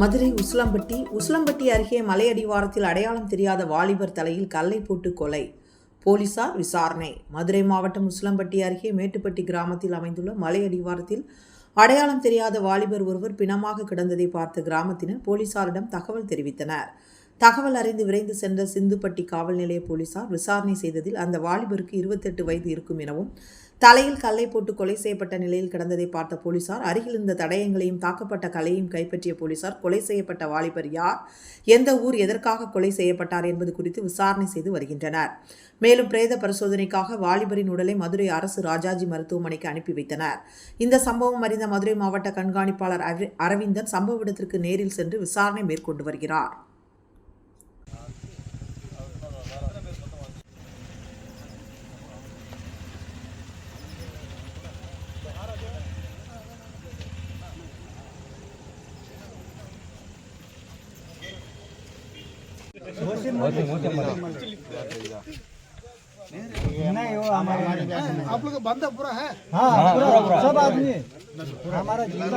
மதுரை உசிலம்பட்டி உசிலம்பட்டி அருகே மலையடிவாரத்தில் அடையாளம் தெரியாத வாலிபர் தலையில் கல்லை போட்டு கொலை. போலீசார் விசாரணை. மதுரை மாவட்டம் உசிலம்பட்டி அருகே மேட்டுப்பட்டி கிராமத்தில் அமைந்துள்ள மலையடிவாரத்தில் அடையாளம் தெரியாத வாலிபர் ஒருவர் பிணமாக கிடந்ததை பார்த்த கிராமத்தினர் போலீசாரிடம் தகவல் தெரிவித்தனர். தகவல் அறிந்து விரைந்து சென்ற சிந்துப்பட்டி காவல் நிலைய போலீசார் விசாரணை செய்ததில் அந்த வாலிபருக்கு இருபத்தெட்டு வயது இருக்கும் எனவும் தலையில் கல்லை போட்டு கொலை செய்யப்பட்ட நிலையில் கிடந்ததை பார்த்த போலீசார் அருகில் இருந்த தடயங்களையும் தாக்கப்பட்ட கலையையும் கைப்பற்றிய போலீசார் கொலை செய்யப்பட்ட வாலிபர் யார்? எந்த ஊர் எதற்காக கொலை செய்யப்பட்டார் என்பது குறித்து விசாரணை செய்து வருகின்றனர். மேலும் பிரேத பரிசோதனைக்காக வாலிபரின் உடலை மதுரை அரசு ராஜாஜி மருத்துவமனைக்கு அனுப்பி வைத்தனர். இந்த சம்பவம் அறிந்த மதுரை மாவட்ட கண்காணிப்பாளர் அரவிந்தன் சம்பவ இடத்திற்கு நேரில் சென்று விசாரணை மேற்கொண்டு வருகிறார். नहीं वो हमारे आप लोग का बंदा पूरा है हाँ पूरा सब आदमी हमारा जिला